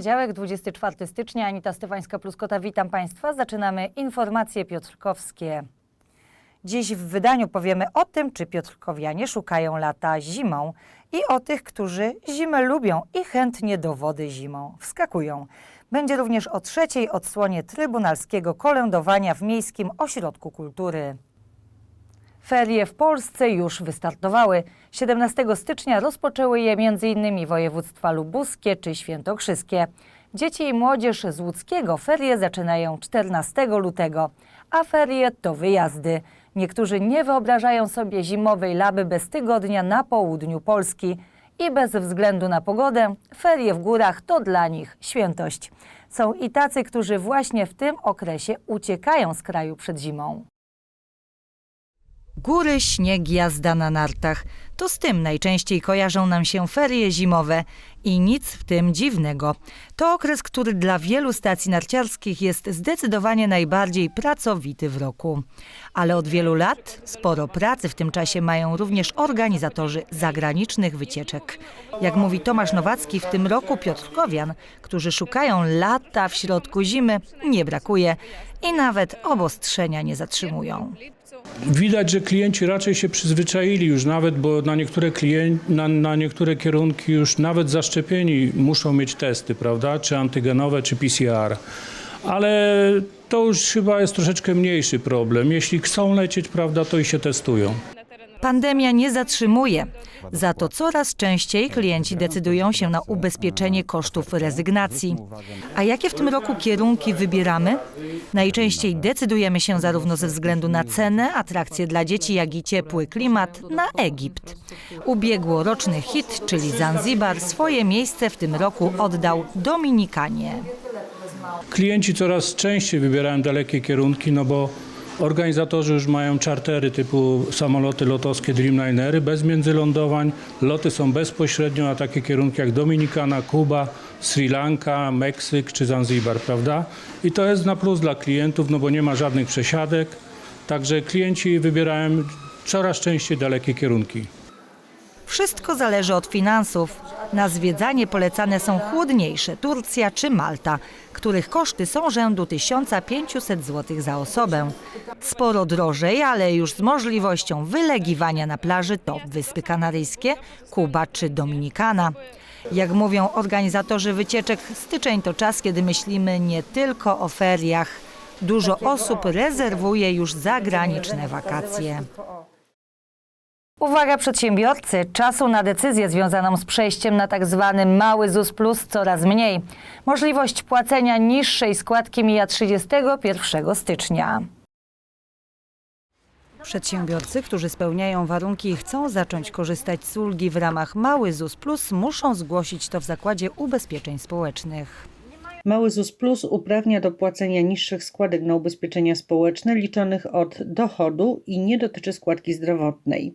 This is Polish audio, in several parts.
Poniedziałek, 24 stycznia, Anita Stefańska-Pluskota, witam Państwa. Zaczynamy informacje piotrkowskie. Dziś w wydaniu powiemy o tym, czy piotrkowianie szukają lata zimą i o tych, którzy zimę lubią i chętnie do wody zimą wskakują. Będzie również o trzeciej odsłonie trybunalskiego kolędowania w Miejskim Ośrodku Kultury. Ferie w Polsce już wystartowały. 17 stycznia rozpoczęły je m.in. województwa lubuskie czy świętokrzyskie. Dzieci i młodzież z łódzkiego ferie zaczynają 14 lutego, a ferie to wyjazdy. Niektórzy nie wyobrażają sobie zimowej laby bez tygodnia na południu Polski i bez względu na pogodę ferie w górach to dla nich świętość. Są i tacy, którzy właśnie w tym okresie uciekają z kraju przed zimą. Góry, śnieg, jazda na nartach. To z tym najczęściej kojarzą nam się ferie zimowe i nic w tym dziwnego. To okres, który dla wielu stacji narciarskich jest zdecydowanie najbardziej pracowity w roku. Ale od wielu lat sporo pracy w tym czasie mają również organizatorzy zagranicznych wycieczek. Jak mówi Tomasz Nowacki, w tym roku Piotrkowian, którzy szukają lata w środku zimy, nie brakuje i nawet obostrzenia nie zatrzymują. Widać, że klienci raczej się przyzwyczaili już nawet, bo na niektóre, klien- na, na niektóre kierunki już nawet zaszczepieni muszą mieć testy, prawda? Czy antygenowe, czy PCR. Ale to już chyba jest troszeczkę mniejszy problem. Jeśli chcą lecieć, prawda, to i się testują. Pandemia nie zatrzymuje. Za to coraz częściej klienci decydują się na ubezpieczenie kosztów rezygnacji. A jakie w tym roku kierunki wybieramy? Najczęściej decydujemy się zarówno ze względu na cenę, atrakcje dla dzieci, jak i ciepły klimat na Egipt. Ubiegłoroczny hit, czyli Zanzibar, swoje miejsce w tym roku oddał Dominikanie. Klienci coraz częściej wybierają dalekie kierunki, no bo organizatorzy już mają czartery typu samoloty lotowskie Dreamlinery bez międzylądowań. Loty są bezpośrednio na takie kierunki jak Dominikana, Kuba, Sri Lanka, Meksyk czy Zanzibar, prawda? I to jest na plus dla klientów, no bo nie ma żadnych przesiadek. Także klienci wybierają coraz częściej dalekie kierunki. Wszystko zależy od finansów. Na zwiedzanie polecane są chłodniejsze Turcja czy Malta, których koszty są rzędu 1500 zł za osobę. Sporo drożej, ale już z możliwością wylegiwania na plaży to Wyspy Kanaryjskie, Kuba czy Dominikana. Jak mówią organizatorzy wycieczek, styczeń to czas, kiedy myślimy nie tylko o feriach. Dużo osób rezerwuje już zagraniczne wakacje. Uwaga przedsiębiorcy, czasu na decyzję związaną z przejściem na tak zwany mały ZUS Plus coraz mniej. Możliwość płacenia niższej składki mija 31 stycznia. Przedsiębiorcy, którzy spełniają warunki i chcą zacząć korzystać z ulgi w ramach Mały ZUS Plus, muszą zgłosić to w Zakładzie Ubezpieczeń Społecznych. Mały ZUS Plus uprawnia do płacenia niższych składek na ubezpieczenia społeczne liczonych od dochodu i nie dotyczy składki zdrowotnej.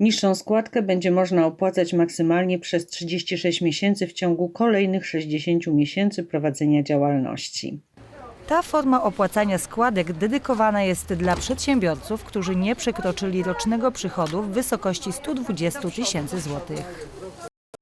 Niższą składkę będzie można opłacać maksymalnie przez 36 miesięcy w ciągu kolejnych 60 miesięcy prowadzenia działalności. Ta forma opłacania składek dedykowana jest dla przedsiębiorców, którzy nie przekroczyli rocznego przychodu w wysokości 120 tysięcy złotych.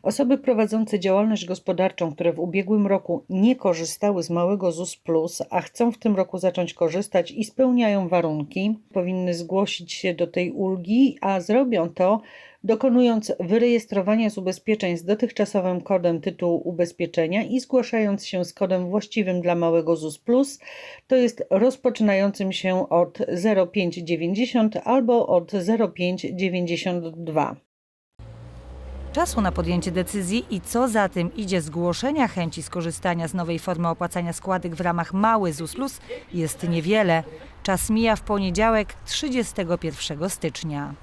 Osoby prowadzące działalność gospodarczą, które w ubiegłym roku nie korzystały z małego ZUS Plus, a chcą w tym roku zacząć korzystać i spełniają warunki, powinny zgłosić się do tej ulgi, a zrobią to dokonując wyrejestrowania z ubezpieczeń z dotychczasowym kodem tytułu ubezpieczenia i zgłaszając się z kodem właściwym dla małego ZUS Plus, to jest rozpoczynającym się od 0590 albo od 0592. Czasu na podjęcie decyzji i co za tym idzie zgłoszenia chęci skorzystania z nowej formy opłacania składek w ramach Mały ZUS Plus jest niewiele. Czas mija w poniedziałek 31 stycznia.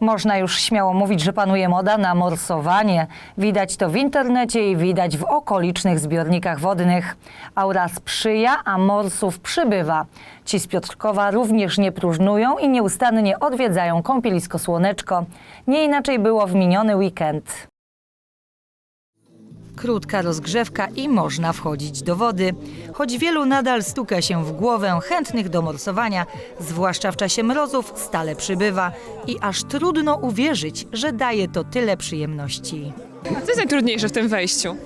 Można już śmiało mówić, że panuje moda na morsowanie. Widać to w internecie i widać w okolicznych zbiornikach wodnych. Aura sprzyja, a morsów przybywa. Ci z Piotrkowa również nie próżnują i nieustannie odwiedzają kąpielisko Słoneczko. Nie inaczej było w miniony weekend. Krótka rozgrzewka i można wchodzić do wody. Choć wielu nadal stuka się w głowę, chętnych do morsowania, zwłaszcza w czasie mrozów, stale przybywa i aż trudno uwierzyć, że daje to tyle przyjemności. A co jest najtrudniejsze w tym wejściu?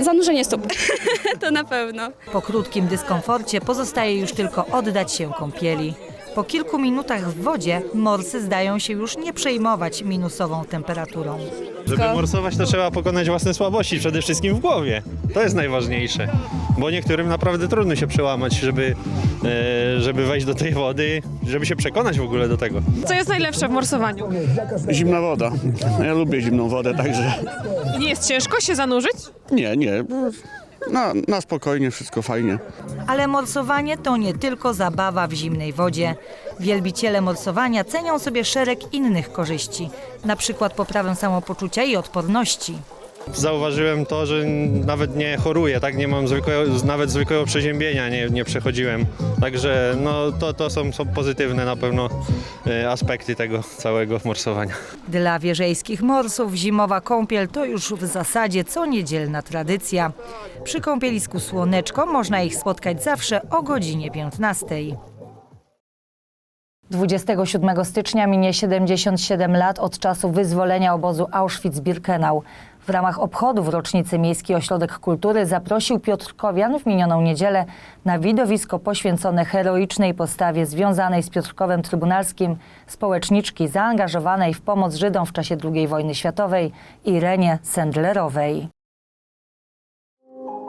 Zanurzenie stóp. to na pewno. Po krótkim dyskomforcie pozostaje już tylko oddać się kąpieli. Po kilku minutach w wodzie morsy zdają się już nie przejmować minusową temperaturą. Żeby morsować, to trzeba pokonać własne słabości, przede wszystkim w głowie. To jest najważniejsze. Bo niektórym naprawdę trudno się przełamać, żeby, e, żeby wejść do tej wody, żeby się przekonać w ogóle do tego. Co jest najlepsze w morsowaniu? Zimna woda. Ja lubię zimną wodę, także nie jest ciężko się zanurzyć? nie, nie. Na, na spokojnie, wszystko fajnie. Ale morsowanie to nie tylko zabawa w zimnej wodzie. Wielbiciele morsowania cenią sobie szereg innych korzyści, na przykład poprawę samopoczucia i odporności. Zauważyłem to, że nawet nie choruję, tak? Nie mam zwykłego, nawet zwykłego przeziębienia, nie, nie przechodziłem. Także no, to, to są, są pozytywne na pewno e, aspekty tego całego morsowania. Dla wieżejskich morsów zimowa kąpiel to już w zasadzie co niedzielna tradycja. Przy kąpielisku Słoneczko można ich spotkać zawsze o godzinie 15. 27 stycznia minie 77 lat od czasu wyzwolenia obozu Auschwitz-Birkenau. W ramach obchodów rocznicy Miejski Ośrodek Kultury zaprosił Piotr Kowian w minioną niedzielę na widowisko poświęcone heroicznej postawie związanej z Piotrkowem Trybunalskim społeczniczki zaangażowanej w pomoc Żydom w czasie II wojny światowej Irenie Sendlerowej.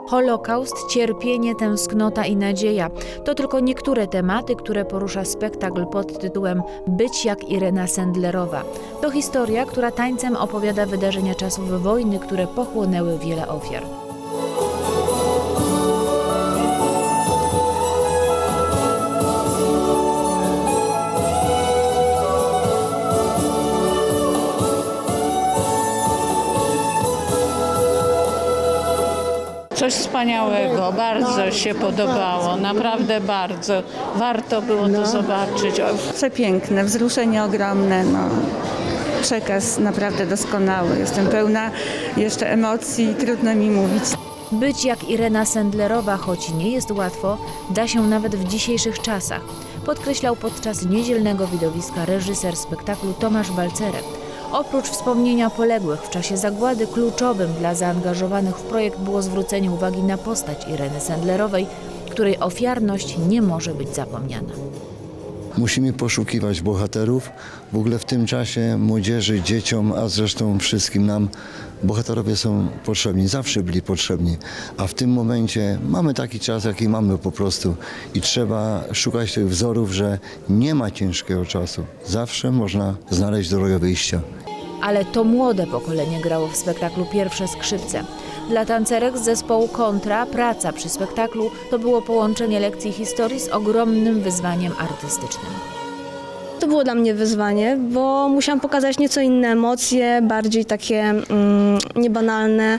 Holokaust, cierpienie, tęsknota i nadzieja to tylko niektóre tematy, które porusza spektakl pod tytułem Być jak Irena Sendlerowa. To historia, która tańcem opowiada wydarzenia czasów wojny, które pochłonęły wiele ofiar. Coś wspaniałego, bardzo się podobało, naprawdę bardzo. Warto było to zobaczyć. O, Przepiękne, wzruszenie ogromne, no. Przekaz naprawdę doskonały. Jestem pełna jeszcze emocji, trudno mi mówić. Być jak Irena Sendlerowa, choć nie jest łatwo, da się nawet w dzisiejszych czasach, podkreślał podczas niedzielnego widowiska reżyser spektaklu Tomasz Balcerek. Oprócz wspomnienia poległych w czasie zagłady, kluczowym dla zaangażowanych w projekt było zwrócenie uwagi na postać Ireny Sendlerowej, której ofiarność nie może być zapomniana. Musimy poszukiwać bohaterów. W ogóle w tym czasie młodzieży, dzieciom, a zresztą wszystkim nam bohaterowie są potrzebni, zawsze byli potrzebni. A w tym momencie mamy taki czas, jaki mamy po prostu i trzeba szukać tych wzorów, że nie ma ciężkiego czasu. Zawsze można znaleźć drogę wyjścia. Ale to młode pokolenie grało w spektaklu pierwsze skrzypce. Dla tancerek z zespołu Kontra praca przy spektaklu to było połączenie lekcji historii z ogromnym wyzwaniem artystycznym. To było dla mnie wyzwanie, bo musiałam pokazać nieco inne emocje, bardziej takie mm, niebanalne.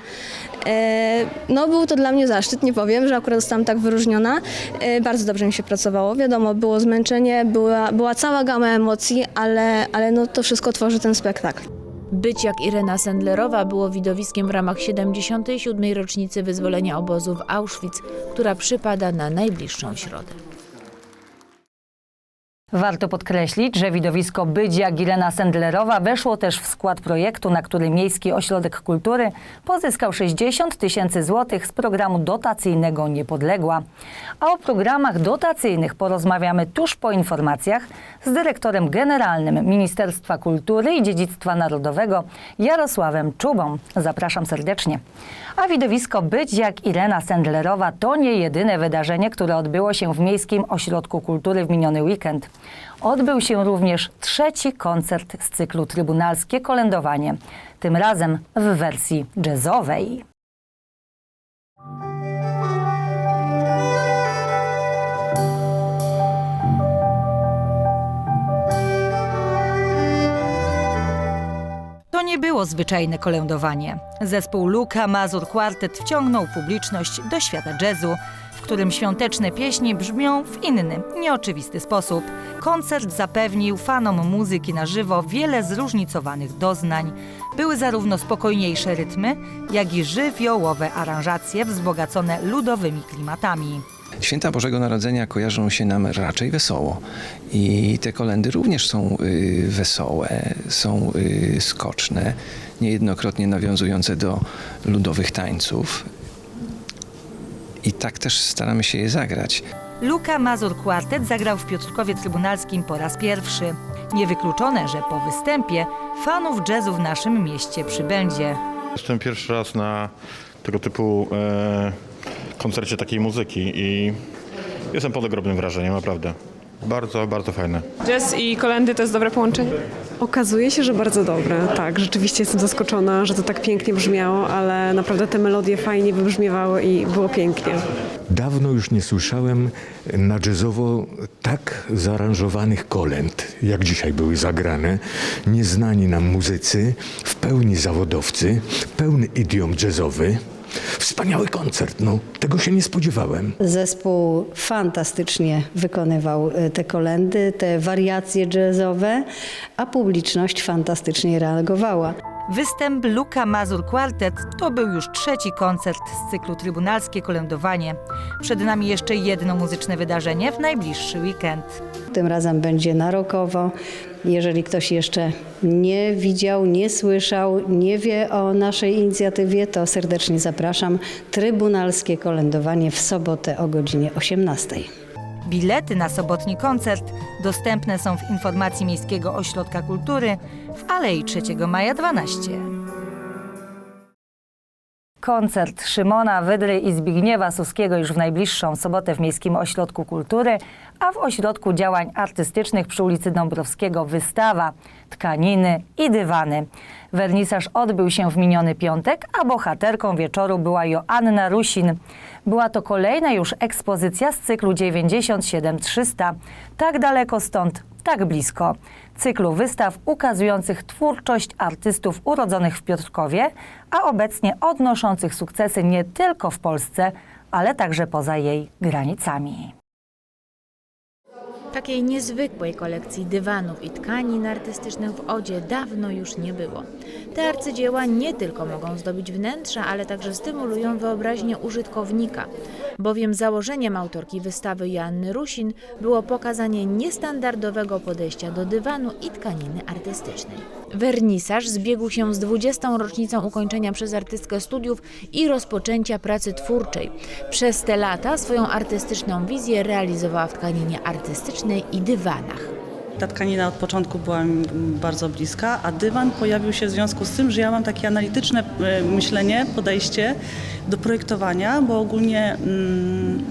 E, no był to dla mnie zaszczyt, nie powiem, że akurat zostałam tak wyróżniona. E, bardzo dobrze mi się pracowało. Wiadomo, było zmęczenie, była, była cała gama emocji, ale, ale no to wszystko tworzy ten spektakl. Być jak Irena Sendlerowa było widowiskiem w ramach 77. rocznicy wyzwolenia obozu w Auschwitz, która przypada na najbliższą środę. Warto podkreślić, że widowisko Być jak Irena Sendlerowa weszło też w skład projektu, na który Miejski Ośrodek Kultury pozyskał 60 tysięcy złotych z programu dotacyjnego Niepodległa. A o programach dotacyjnych porozmawiamy tuż po informacjach z dyrektorem generalnym Ministerstwa Kultury i Dziedzictwa Narodowego Jarosławem Czubą. Zapraszam serdecznie. A widowisko Być jak Irena Sendlerowa to nie jedyne wydarzenie, które odbyło się w Miejskim Ośrodku Kultury w miniony weekend. Odbył się również trzeci koncert z cyklu Trybunalskie Kolędowanie, tym razem w wersji jazzowej. Nie było zwyczajne kolędowanie. Zespół Luka Mazur Quartet wciągnął publiczność do świata jazzu, w którym świąteczne pieśni brzmią w inny, nieoczywisty sposób. Koncert zapewnił fanom muzyki na żywo wiele zróżnicowanych doznań. Były zarówno spokojniejsze rytmy, jak i żywiołowe aranżacje wzbogacone ludowymi klimatami. Święta Bożego Narodzenia kojarzą się nam raczej wesoło. I te kolendy również są y, wesołe, są y, skoczne, niejednokrotnie nawiązujące do ludowych tańców. I tak też staramy się je zagrać. Luka Mazur Quartet zagrał w Piotrkowie Trybunalskim po raz pierwszy. Niewykluczone, że po występie fanów jazzu w naszym mieście przybędzie. Jestem pierwszy raz na tego typu e, koncercie takiej muzyki i jestem pod ogromnym wrażeniem, naprawdę. Bardzo, bardzo fajne. Jazz i kolendy to jest dobre połączenie? Okazuje się, że bardzo dobre. Tak, rzeczywiście jestem zaskoczona, że to tak pięknie brzmiało, ale naprawdę te melodie fajnie wybrzmiewały i było pięknie. Dawno już nie słyszałem na jazzowo tak zaaranżowanych kolęd, jak dzisiaj były zagrane. Nieznani nam muzycy, w pełni zawodowcy, pełny idiom jazzowy. Wspaniały koncert, no. Tego się nie spodziewałem. Zespół fantastycznie wykonywał y, te kolendy, te wariacje jazzowe, a publiczność fantastycznie reagowała. Występ Luka Mazur Quartet to był już trzeci koncert z cyklu Trybunalskie Kolędowanie. Przed nami jeszcze jedno muzyczne wydarzenie w najbliższy weekend. Tym razem będzie narokowo. Jeżeli ktoś jeszcze nie widział, nie słyszał, nie wie o naszej inicjatywie, to serdecznie zapraszam. Trybunalskie kolędowanie w sobotę o godzinie 18. Bilety na sobotni koncert dostępne są w informacji Miejskiego Ośrodka Kultury w Alei 3 Maja 12. Koncert Szymona Wydry i Zbigniewa Suskiego już w najbliższą sobotę w Miejskim Ośrodku Kultury, a w Ośrodku Działań Artystycznych przy ulicy Dąbrowskiego wystawa Tkaniny i dywany. Wernisaż odbył się w miniony piątek, a bohaterką wieczoru była Joanna Rusin. Była to kolejna już ekspozycja z cyklu 97300. Tak daleko stąd, tak blisko. Cyklu wystaw ukazujących twórczość artystów urodzonych w Piotrkowie, a obecnie odnoszących sukcesy nie tylko w Polsce, ale także poza jej granicami. Takiej niezwykłej kolekcji dywanów i tkanin artystycznych w Odzie dawno już nie było. Te arcydzieła nie tylko mogą zdobić wnętrza, ale także stymulują wyobraźnię użytkownika, bowiem założeniem autorki wystawy Joanny Rusin było pokazanie niestandardowego podejścia do dywanu i tkaniny artystycznej. Wernisaż zbiegł się z 20. rocznicą ukończenia przez artystkę studiów i rozpoczęcia pracy twórczej. Przez te lata swoją artystyczną wizję realizowała w tkaninie artystycznej i dywanach. Ta tkanina od początku była mi bardzo bliska, a dywan pojawił się w związku z tym, że ja mam takie analityczne e, myślenie, podejście do projektowania, bo ogólnie mm,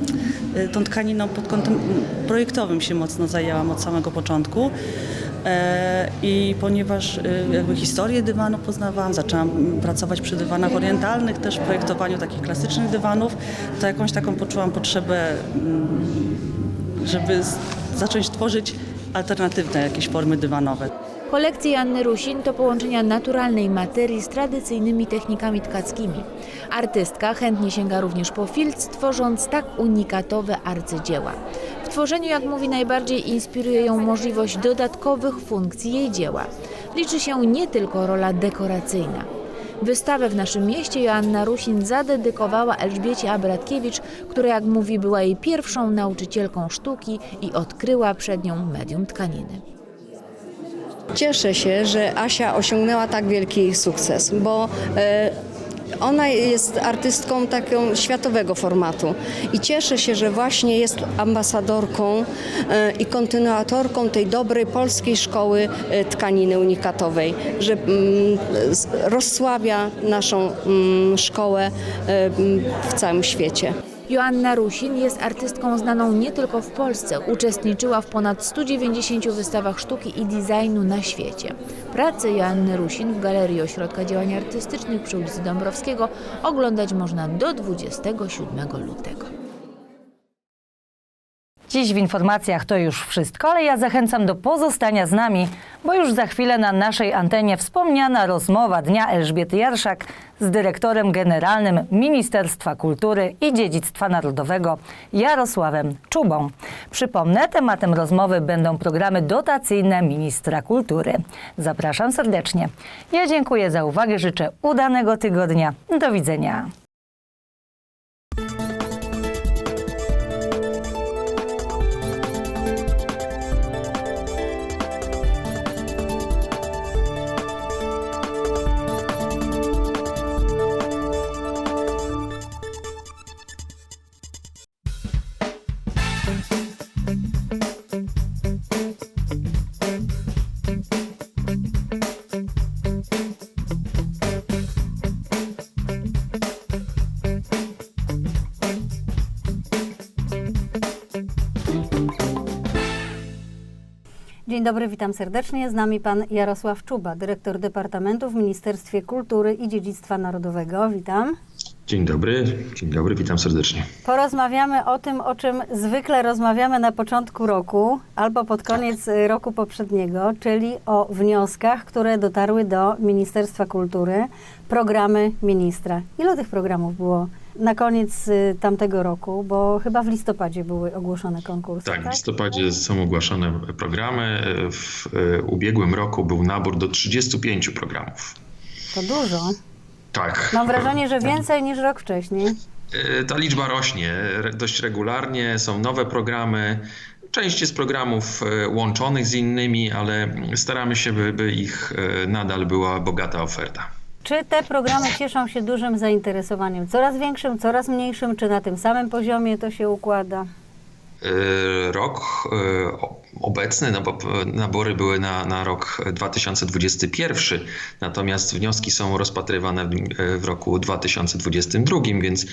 e, tą tkaniną pod kątem projektowym się mocno zajęłam od samego początku. E, I ponieważ jakby historię dywanu poznawałam, zaczęłam pracować przy dywanach orientalnych, też w projektowaniu takich klasycznych dywanów, to jakąś taką poczułam potrzebę, mm, żeby zacząć tworzyć alternatywne jakieś formy dywanowe. Kolekcje Janny Rusin to połączenia naturalnej materii z tradycyjnymi technikami tkackimi. Artystka chętnie sięga również po filc, tworząc tak unikatowe arcydzieła. W tworzeniu, jak mówi, najbardziej inspiruje ją możliwość dodatkowych funkcji jej dzieła. Liczy się nie tylko rola dekoracyjna. Wystawę w naszym mieście Joanna Rusin zadedykowała Elżbiecie Abratkiewicz, która, jak mówi, była jej pierwszą nauczycielką sztuki i odkryła przed nią medium tkaniny. Cieszę się, że Asia osiągnęła tak wielki sukces, bo e, ona jest artystką taką światowego formatu i cieszę się, że właśnie jest ambasadorką e, i kontynuatorką tej dobrej polskiej szkoły e, tkaniny unikatowej, że mm, rozsławia naszą mm, szkołę e, w całym świecie. Joanna Rusin jest artystką znaną nie tylko w Polsce. Uczestniczyła w ponad 190 wystawach sztuki i designu na świecie. Pracę Joanny Rusin w Galerii Ośrodka Działań Artystycznych przy ulicy Dąbrowskiego oglądać można do 27 lutego. Dziś w informacjach to już wszystko, ale ja zachęcam do pozostania z nami, bo już za chwilę na naszej antenie wspomniana rozmowa dnia Elżbiety Jarszak z dyrektorem generalnym Ministerstwa Kultury i Dziedzictwa Narodowego Jarosławem Czubą. Przypomnę, tematem rozmowy będą programy dotacyjne ministra kultury. Zapraszam serdecznie. Ja dziękuję za uwagę, życzę udanego tygodnia. Do widzenia. Dzień dobry, witam serdecznie. Z nami pan Jarosław Czuba, dyrektor Departamentu w Ministerstwie Kultury i Dziedzictwa Narodowego. Witam. Dzień dobry, dzień dobry, witam serdecznie. Porozmawiamy o tym, o czym zwykle rozmawiamy na początku roku albo pod koniec y, roku poprzedniego, czyli o wnioskach, które dotarły do Ministerstwa Kultury, programy ministra. Ile tych programów było na koniec y, tamtego roku, bo chyba w listopadzie były ogłoszone konkursy, Tak, tak? w listopadzie są ogłaszane programy. W e, ubiegłym roku był nabór do 35 programów. To dużo. Tak. Mam wrażenie, że więcej niż rok wcześniej. E, Ta liczba rośnie dość regularnie, są nowe programy. Część jest programów łączonych z innymi, ale staramy się, by, by ich nadal była bogata oferta. Czy te programy cieszą się dużym zainteresowaniem? Coraz większym, coraz mniejszym, czy na tym samym poziomie to się układa? E, Rok e, obecny, bo nabory były na, na rok 2021, natomiast wnioski są rozpatrywane w, w roku 2022, więc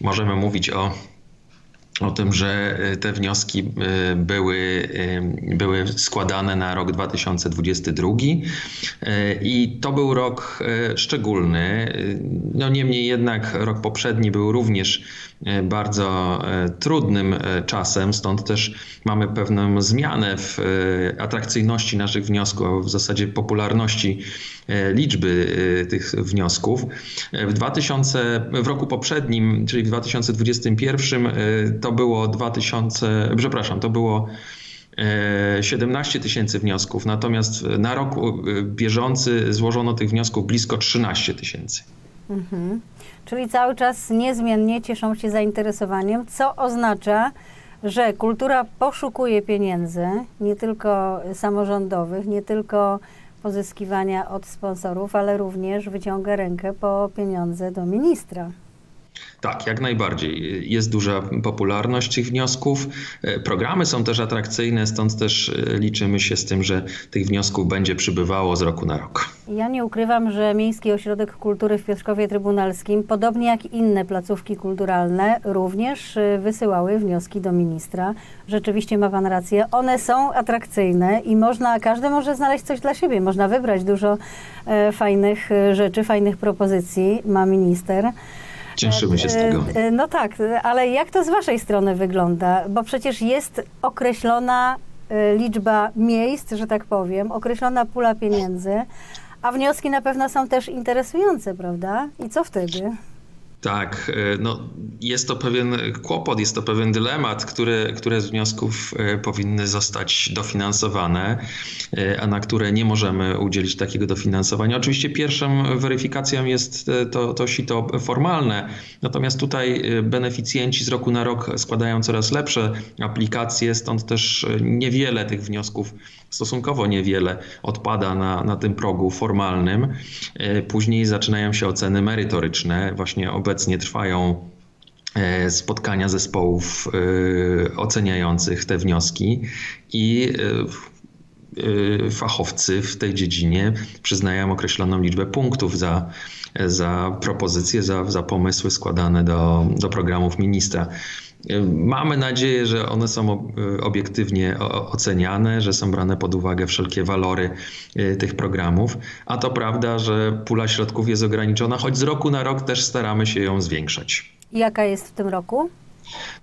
możemy mówić o o tym, że e, te wnioski e, były, e, były składane na rok 2022 E, i to był rok szczególny. No niemniej jednak rok poprzedni był również bardzo e, trudnym e, czasem, stąd też mamy pewną zmianę w e, atrakcyjności naszych wniosków, w zasadzie popularności e, liczby e, tych wniosków. E, W, 2000, w roku poprzednim, czyli w 2021 e, to było 2000, przepraszam, to było e, 17 tysięcy wniosków, natomiast na rok e, bieżący złożono tych wniosków blisko 13 tysięcy. Mhm. Czyli cały czas niezmiennie cieszą się zainteresowaniem, co oznacza, że kultura poszukuje pieniędzy, nie tylko samorządowych, nie tylko pozyskiwania od sponsorów, ale również wyciąga rękę po pieniądze do ministra. Tak, jak najbardziej. Jest duża popularność tych wniosków. E, Programy są też atrakcyjne, stąd też e, liczymy się z tym, że tych wniosków będzie przybywało z roku na rok. Ja nie ukrywam, że Miejski Ośrodek Kultury w Piotrkowie Trybunalskim, podobnie jak inne placówki kulturalne, również y, wysyłały wnioski do ministra. Rzeczywiście ma Pan rację. One są atrakcyjne i można, każdy może znaleźć coś dla siebie. Można wybrać dużo e, fajnych e, rzeczy, fajnych propozycji ma minister. Cieszymy się z tego. E, e, No tak, e, ale jak to z Waszej strony wygląda? Bo przecież jest określona e, liczba miejsc, że tak powiem, określona pula pieniędzy, a wnioski na pewno są też interesujące, prawda? I co wtedy? Tak, e, no, jest to pewien kłopot, jest to pewien dylemat, które, które z wniosków e, powinny zostać dofinansowane, e, a na które nie możemy udzielić takiego dofinansowania. Oczywiście pierwszą weryfikacją jest to, to sito formalne, natomiast tutaj beneficjenci z roku na rok składają coraz lepsze aplikacje, stąd też niewiele tych wniosków, stosunkowo niewiele odpada na, na tym progu formalnym. Później zaczynają się oceny merytoryczne. Właśnie obecnie trwają e, spotkania zespołów e, oceniających te wnioski i e, fachowcy w tej dziedzinie przyznają określoną liczbę punktów za, za propozycje, za, za pomysły składane do, do programów ministra. E, Mamy nadzieję, że one są e, obiektywnie oceniane, że są brane pod uwagę wszelkie walory e, tych programów, a to prawda, że pula środków jest ograniczona, choć z roku na rok też staramy się ją zwiększać. Jaka jest w tym roku?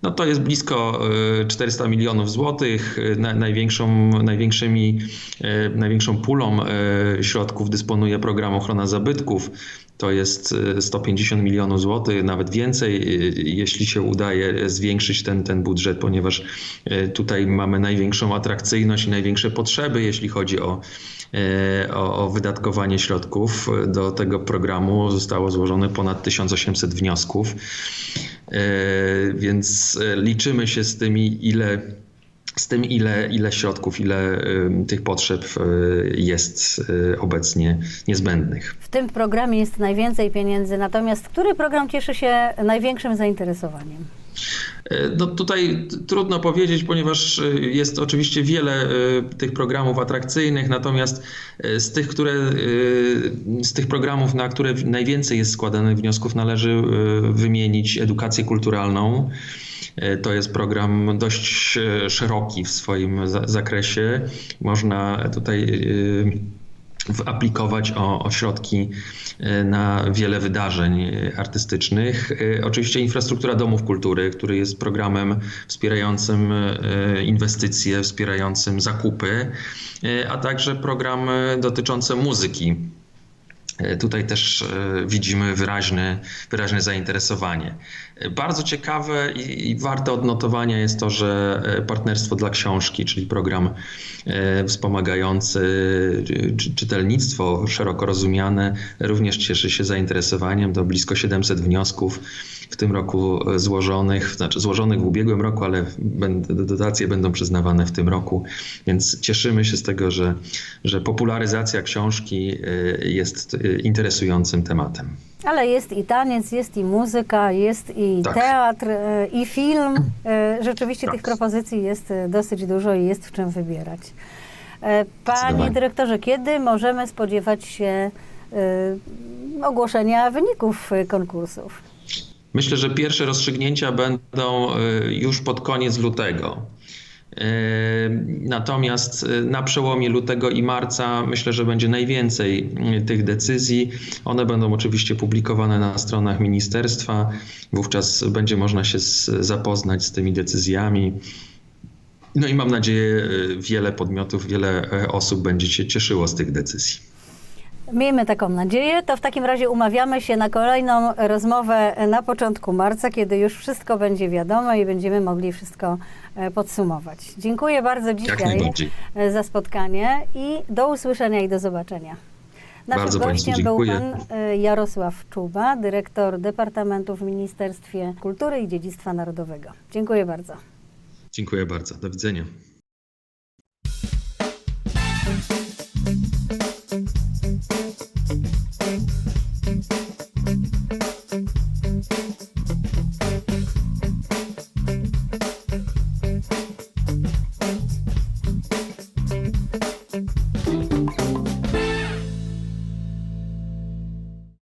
No to jest blisko e, 400 milionów złotych. E, Na, największą, największymi, e, największą pulą e, środków dysponuje program Ochrona Zabytków. To jest e, 150 milionów złotych, nawet więcej, e, jeśli się udaje zwiększyć ten, ten budżet, ponieważ e, tutaj mamy największą atrakcyjność i największe potrzeby, jeśli chodzi o, e, o, o wydatkowanie środków. Do tego programu zostało złożone ponad 1800 wniosków. E, Więc e, liczymy się z tymi, ile, z tym, ile, ile środków, ile tych potrzeb e, jest e, obecnie niezbędnych. W tym programie jest najwięcej pieniędzy, natomiast który program cieszy się największym zainteresowaniem? E, No tutaj trudno powiedzieć, ponieważ jest oczywiście wiele tych programów atrakcyjnych, natomiast z tych, które, z tych programów, na które najwięcej jest składanych wniosków, należy wymienić edukację kulturalną. To jest program dość e, szeroki w swoim za- zakresie. Można tutaj e, aplikować o, o środki e, na wiele wydarzeń artystycznych. Oczywiście infrastruktura domów kultury, który jest programem wspierającym inwestycje, wspierającym zakupy, a także program e, dotyczący muzyki. E, Tutaj też e, widzimy wyraźne, wyraźne zainteresowanie. E, Bardzo ciekawe i, i warte odnotowania jest to, że Partnerstwo dla Książki, czyli program wspomagający czy- czy- czytelnictwo szeroko rozumiane, również cieszy się zainteresowaniem. To blisko 700 wniosków w tym roku e, złożonych, znaczy złożonych w ubiegłym roku, ale dotacje będą przyznawane w tym roku, więc cieszymy się z tego, że, że popularyzacja książki e, jest e, interesującym tematem. Ale jest i taniec, jest i muzyka, jest i Tak. teatr, i film. Rzeczywiście Tak. tych propozycji jest dosyć dużo i jest w czym wybierać. Panie dyrektorze, kiedy możemy spodziewać się ogłoszenia wyników konkursów? Myślę, że pierwsze rozstrzygnięcia będą e, już pod koniec lutego. E, Natomiast e, na przełomie lutego i marca myślę, że będzie najwięcej tych decyzji. One będą oczywiście publikowane na stronach ministerstwa. Wówczas będzie można się zapoznać z tymi decyzjami. No i mam nadzieję, wiele podmiotów, wiele e, osób będzie się cieszyło z tych decyzji. Miejmy taką nadzieję. To w takim razie umawiamy się na kolejną rozmowę na początku marca, kiedy już wszystko będzie wiadomo i będziemy mogli wszystko e, podsumować. Dziękuję bardzo dzisiaj e, za spotkanie i do usłyszenia i do zobaczenia. Naszym Bardzo gościem był pan e, Jarosław Czuba, dyrektor Departamentu w Ministerstwie Kultury i Dziedzictwa Narodowego. Dziękuję bardzo. Dziękuję bardzo. Do widzenia.